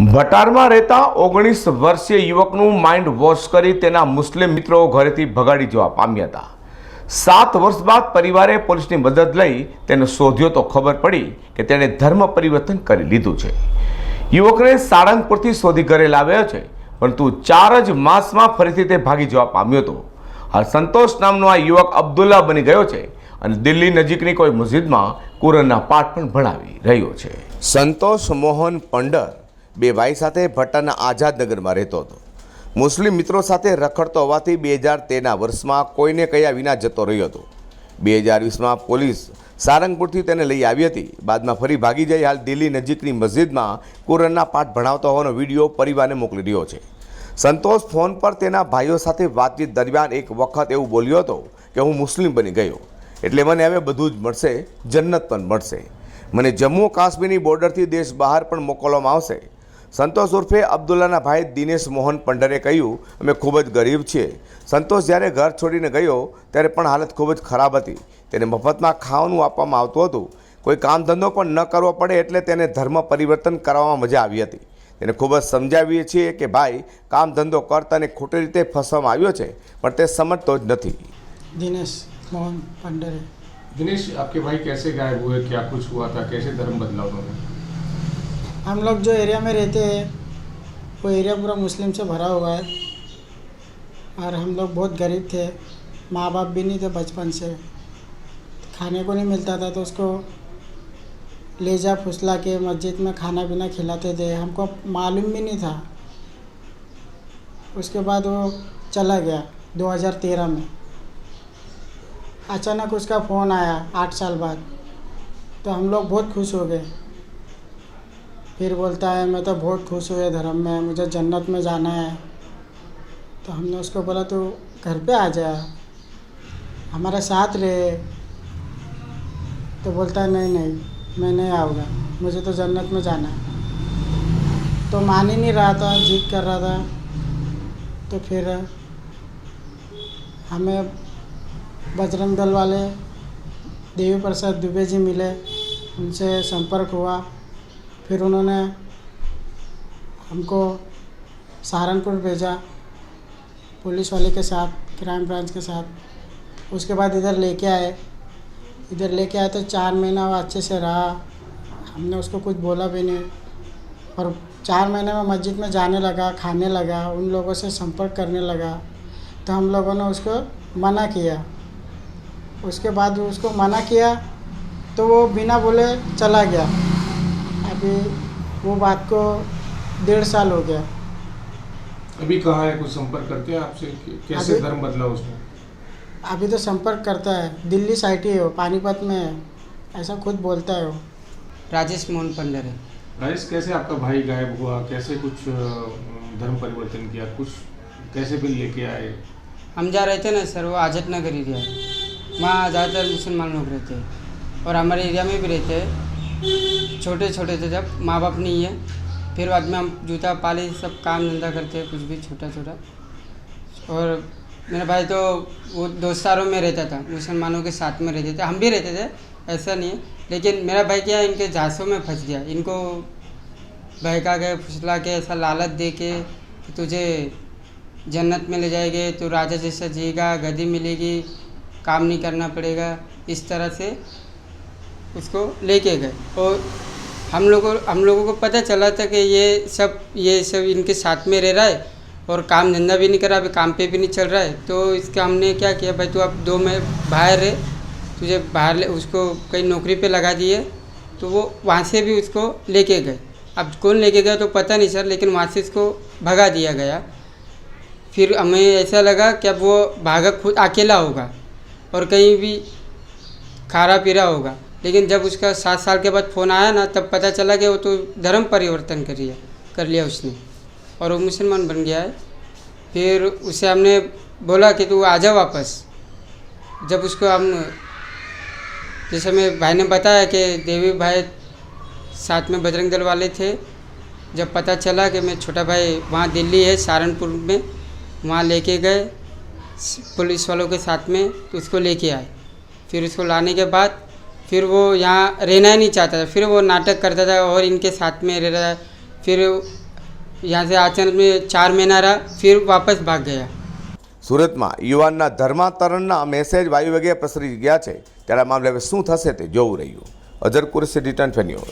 ભટારમાં રહેતા ઓગણીસ વર્ષીય યુવકનું માઇન્ડ વોશ કરી તેના મુસ્લિમ મિત્રો ઘરેથી ભગાડી જવા પામ્યા હતા. સાત વર્ષ બાદ પરિવારે પોલીસની મદદ લઈ તેને શોધ્યો તો ખબર પડી કે તેણે ધર્મ પરિવર્તન કરી લીધું છે. યુવકને સાળંગપુરથી શોધી ઘરે લાવ્યો છે, પરંતુ ચાર જ માસમાં ફરીથી તે ભાગી જવા પામ્યો હતો. હાલ સંતોષ નામનો આ યુવક અબ્દુલ્લા બની ગયો છે અને દિલ્હી નજીકની કોઈ મસ્જિદમાં કુરાનના પાઠ પણ ભણાવી રહ્યો છે. સંતોષ મોહન પંડર બે ભાઈ સાથે ભટ્ટાના આઝાદનગરમાં રહેતો હતો. મુસ્લિમ મિત્રો સાથે રખડતો હોવાથી બે હજાર તેરના વર્ષમાં કોઈને કયા વિના જતો રહ્યો હતો. બે હજાર વીસમાં પોલીસ સારંગપુરથી તેને લઈ આવી હતી. બાદમાં ફરી ભાગી જઈ હાલ દિલ્હી નજીકની મસ્જિદમાં કુરાનના પાઠ ભણાવતો હોવાનો વીડિયો પરિવારને મોકલી રહ્યો છે. સંતોષ ફોન પર તેના ભાઈઓ સાથે વાતચીત દરમિયાન એક વખત એવું બોલ્યો હતો કે, હું મુસ્લિમ બની ગયો. એટલે મને હવે બધું જ મળશે, જન્નત પણ મળશે. મને જમ્મુ કાશ્મીરની બોર્ડરથી દેશ બહાર પણ મોકલવામાં આવશે. સંતોષ ઉર્ફે અબ્દુલ્લાના ભાઈ દિનેશ મોહન પંડરે કહ્યું અમે ખૂબ જ ગરીબ છીએ. સંતોષ જ્યારે ઘર છોડીને ગયો ત્યારે પણ હાલત ખૂબ જ ખરાબ હતી. તેને મફતમાં ખાવાનું આપવામાં આવતું હતું. કોઈ કામ ધંધો પણ ન કરવો પડે એટલે તેને ધર્મ પરિવર્તન કરવામાં મજા આવી હતી. તેને ખૂબ જ સમજાવીએ છીએ કે ભાઈ કામ ધંધો કરતા અને ખોટી રીતે ફસવામાં આવ્યો છે પણ તે સમજતો જ નથી. દિનેશ મોહન પંડરે દિનેશ આપકે ભાઈ કેસે ગાયબ હુએ? ક્યા કુછ હુઆ થા? કેસે ધર્મ બદલાવ हम लोग जो एरिया में रहते हैं, वो एरिया पूरा मुस्लिम से भरा हुआ है। और हम लोग बहुत गरीब थे। माँ बाप भी नहीं थे बचपन से। खाने को नहीं मिलता था तो उसको ले जा फुसला के मस्जिद में खाना पीना खिलाते थे। हमको मालूम भी नहीं था। उसके बाद वो चला गया 2013 में। अचानक उसका फ़ोन आया आठ साल बाद। तो हम लोग बहुत खुश हो गए। फिर बोलता है, मैं तो बहुत खुश हुए धर्म में, मुझे जन्नत में जाना है। तो हमने उसको बोला तो घर पे आ जा, हमारे साथ रहे। तो बोलता है, नहीं नहीं, मैं नहीं आऊँगा, मुझे तो जन्नत में जाना है। तो मान ही नहीं रहा था जीत कर रहा था। तो फिर हमें बजरंग दल वाले देवी प्रसाद दुबे जी मिले, उनसे संपर्क हुआ। फिर उन्होंने हमको सहारनपुर भेजा, पुलिस वाले के साथ, क्राइम ब्रांच के साथ। उसके बाद इधर लेके आए। इधर लेके आए तो चार महीना वो अच्छे से रहा। हमने उसको कुछ बोला भी नहीं। और चार महीने में मस्जिद में जाने लगा, खाने लगा, उन लोगों से संपर्क करने लगा। तो हम लोगों ने उसको मना किया। उसके बाद उसको मना किया तो वो बिना बोले चला गया। अभी वो बात को डेढ़ साल हो गया। अभी कहाँ है? कुछ संपर्क करते हैं आपसे? कैसे धर्म बदला उसने? अभी तो संपर्क करता है। दिल्ली साइड ही है वो पानीपत में है। ऐसा खुद बोलता है वो। राजेश मोहन पंडर है। राजेश कैसे आपका भाई गायब हुआ? कैसे कुछ धर्म परिवर्तन किया? कुछ कैसे बिल लेके आए? हम जा रहे थे ना सर वो आजत नगर एरिया। वहाँ ज़्यादातर मुसलमान लोग रहते हैं। और हमारे एरिया में भी रहते हैं। छोटे छोटे थे जब माँ बाप नहीं है। फिर बाद में हम जूता, पाली, सब काम धंधा करते हैं, कुछ भी छोटा छोटा और मेरा भाई तो वो दोस्तारों में रहता था, मुसलमानों के साथ में रहते थे। हम भी रहते थे, ऐसा नहीं है। लेकिन मेरा भाई क्या इनके झांसों में फंस गया। इनको बहका के, फुसला के, ऐसा लालच दे कि तुझे जन्नत में ले जाएँगे तो राजा जैसा जिएगा गदी मिलेगी, काम नहीं करना पड़ेगा, इस तरह से उसको लेके गए। और हम लोगों हम लोगों को पता चला था कि ये सब ये सब इनके साथ में रह रहा है और काम धंधा भी नहीं कर रहा, अभी काम पे भी नहीं चल रहा है। तो इसका हमने क्या किया, भाई तू अब दो में बाहर रहे। तुझे बाहर ले, उसको कहीं नौकरी पे लगा दिए। तो वो वहाँ से भी उसको लेके गए। अब कौन लेके गया तो पता नहीं सर, लेकिन वहाँ से इसको भगा दिया गया। फिर हमें ऐसा लगा कि अब वो भागा खुद, अकेला होगा और कहीं भी खा रहा पी रहा होगा। लेकिन जब उसका सात साल के बाद फ़ोन आया ना, तब पता चला कि वो तो धर्म परिवर्तन कर लिया कर लिया उसने। और वो मुसलमान बन गया है। फिर उसे हमने बोला कि तू आ जा वापस। जब उसको हम, जैसे मैं भाई ने बताया कि देवी भाई साथ में बजरंग दल वाले थे, जब पता चला कि मैं छोटा भाई वहाँ दिल्ली है, सहारनपुर में, वहाँ लेके गए, पुलिस वालों के साथ में तो उसको लेके आए। फिर उसको लाने के बाद फिर वो यहाँ रहना ही नहीं चाहता था फिर वो नाटक करता था और इनके साथ में रह रहा था फिर यहाँ से अचानक में चार महीना रहा फिर वापस भाग गया સુરતમાં યુવાનના ધર્માંતરણના મેસેજ વાયુવેગે પ્રસરી ગયા છે ત્યારે આ મામલે હવે શું થશે તે જોવું રહ્યું અજર કુરશી રિટર્ન ન્યૂઝ